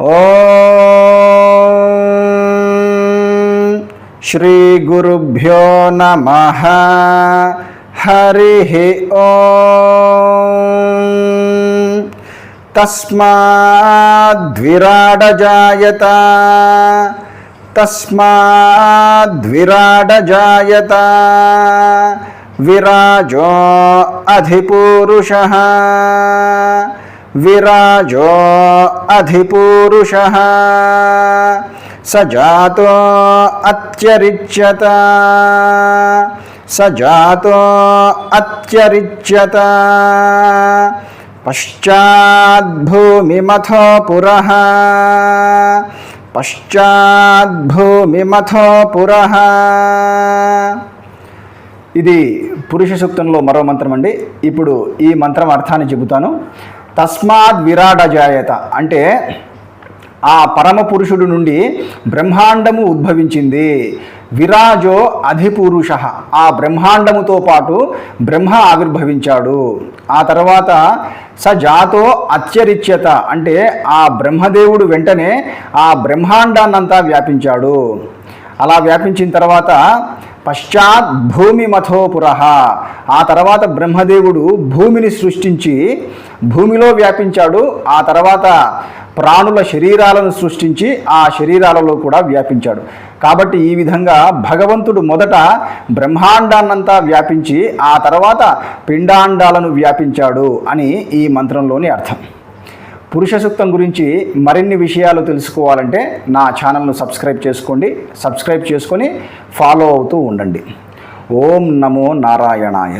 ఓం శ్రీ గురుభ్యో నమ. హరి ఓం. తస్మాద్విరాడజాయత. తస్మాద్విరాడజాయత. విరాజో అధిపూరుష. విరాజో అధిపూరుష సజాతో అత్యరిచ్యత సజాతో అత్యరిచ్యత పశ్చాద్భూమిమథో పురః పశ్చాద్భూమిమథో పురః ఇది పురుష సూక్తంలో మరో మంత్రం అండి ఇప్పుడు ఈ మంత్రం అర్థాన్ని చెబుతాను. తస్మాత్ విరాట జాయత అంటే ఆ పరమ పురుషుడు నుండి బ్రహ్మాండము ఉద్భవించింది. విరాజో అధిపురుష. ఆ బ్రహ్మాండముతో పాటు బ్రహ్మ ఆవిర్భవించాడు. ఆ తర్వాత స జాతో అత్యరిచ్యత. అంటే ఆ బ్రహ్మదేవుడు వెంటనే ఆ బ్రహ్మాండాన్నంతా వ్యాపించాడు. అలా వ్యాపించిన తర్వాత పశ్చాత్ భూమి మథోపుర ఆ తర్వాత బ్రహ్మదేవుడు భూమిని సృష్టించి భూమిలో వ్యాపించాడు. ఆ తర్వాత ప్రాణుల శరీరాలను సృష్టించి ఆ శరీరాలలో కూడా వ్యాపించాడు. కాబట్టి ఈ విధంగా భగవంతుడు మొదట బ్రహ్మాండాన్నంతా వ్యాపించి ఆ తర్వాత పిండాండాలను వ్యాపించాడు అని ఈ మంత్రంలోని అర్థం. పురుష సూక్తం గురించి మరిన్ని విషయాలు తెలుసుకోవాలంటే నా ఛానల్ను సబ్స్క్రైబ్ చేసుకోండి. సబ్స్క్రైబ్ చేసుకొని ఫాలో అవుతూ ఉండండి. ఓం నమో నారాయణాయ.